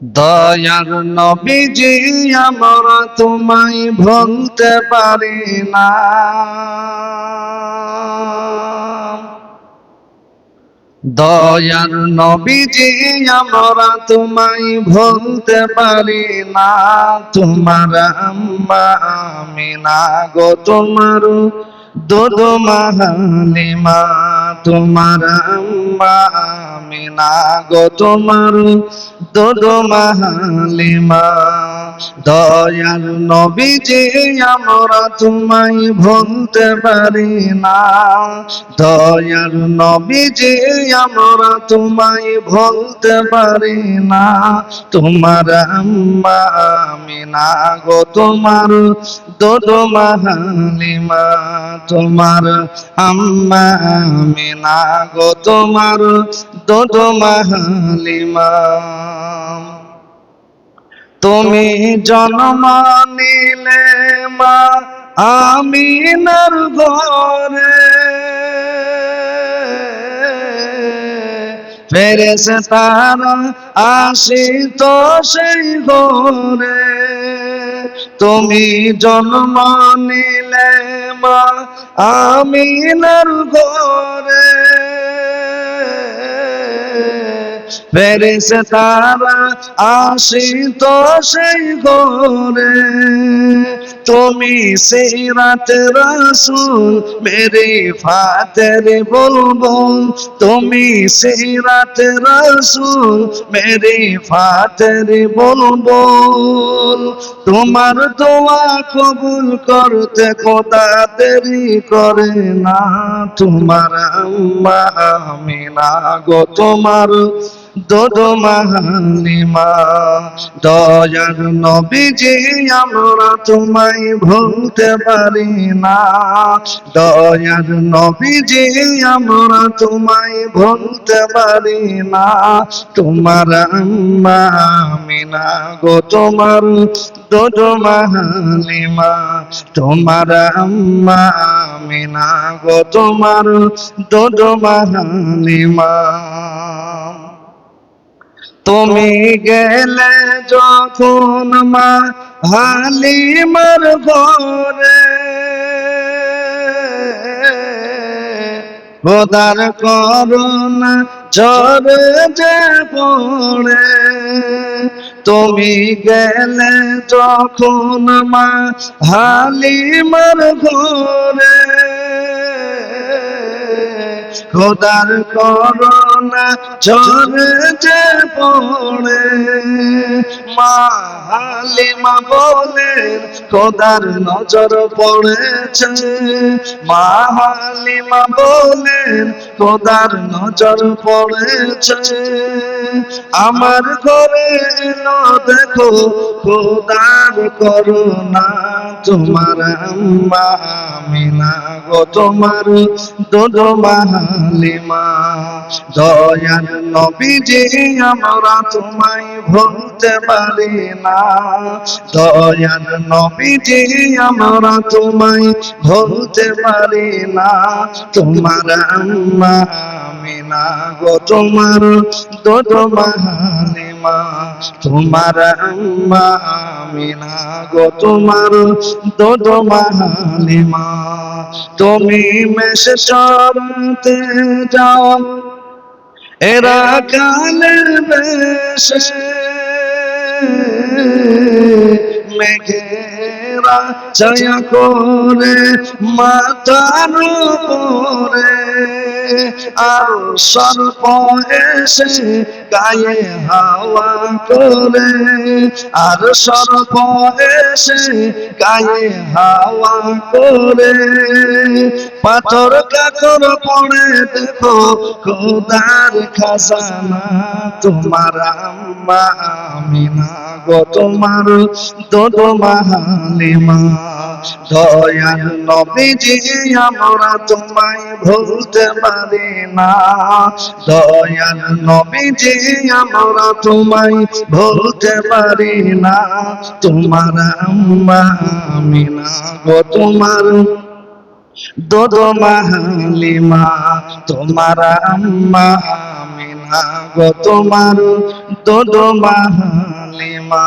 দয়ার নবীজি আমরা তোমায় ভুলতে পারি না। দয়ার নবীজি আমরা তোমায় ভুলতে পারি না। তোমার আম্মা আমিনা গো, তোমার দুধ মাহালিমা। তোমার আম্মা আমিনা গো তোমার দোদো মাহালিমা। দয়ার নবীজি, আমরা তোমায় ভুলতে পারি না। দয়ার নবীজি, আমরা তোমায় ভুলতে পারি না। তোমার আম্মা আমিনা গো, তোমার দুধ মাহালিমা, তোমার আম্মা আমিনা গো, তোমার দুধ মাহালিমা। তুমি জন্ম নিলে মা আমিনার ঘরে। ফেরেস তারা আসিত সেই ঘরে। তুমি জন্ম নিলে মা আমিনার ঘরে। ফেরেস তারা আসিত সেই ঘরে। তুমি সেই রাত রাসুল মেরে ফাতের বলব তুমি সেই রাত রাসুল মেরে ফাতের বলব তোমার দোয়া কবুল করতে খোদা দেরি করে না। তোমার আম্মা আমিনা গো, তোমার দোদ মাহালিমা দয়ার নবীজি, আমরা তোমায় ভুলতে পারি না। দয়ার নবীজি, আমরা তোমায় ভুলতে পারি না। তোমার আম্মা গো, তোমার দোদ তোমার গো, তোমার দোদ তুমি গেলে যখন মা হালিমার ঘরে, খোদার করুণা ঝরে যে পড়ে, তুমি গেলে যখন মা হালিমার ঘরে, খোদার করোনা ঝরে যে পড়ে মা বলেন, খোদার নজর পড়েছে। মা বলেন, খোদার নজর পড়েছে। আমার ঘরে এলো দেখো, খোদার করোনা তোমার আম্মা আমিনা গো, তোমার দোদ মাহালিমা দয়ার নবীজি, আমরা তোমায় ভুলতে পারি না। দয়ার নবীজি, আমরা তোমায় ভুলতে পারি না। তোমার আম্মা আমিনা গো, তোমার দোদ তোমার আম্মা গো, তোমার দোদ মাহালিমা তুমি মেশ চরতে যাও, এরা কালের বেশে। মেঘেরা ছায়া করে মাতার উপরে। আর সর্প এসে গায়ে হাওয়া করে আর সর্প এসে গায়ে হাওয়া করে পাথর কাকর পড়ে দেখো, খোদার খাজানা। তোমার আম্মা আমিনা গো, তোমার দোদ মাহালিমা। দয়াল নবীজি, আমরা তোমায় ভুলতে পারি না। দয়াল নবীজি আমরা তোমায় ভুলতে পারি না। তোমার আম্মা আমিনা গো তোমার দোদ মাহালিমা। তোমার আম্মা আমিনা গো তোমার দোদ মাহালিমা। কালিমা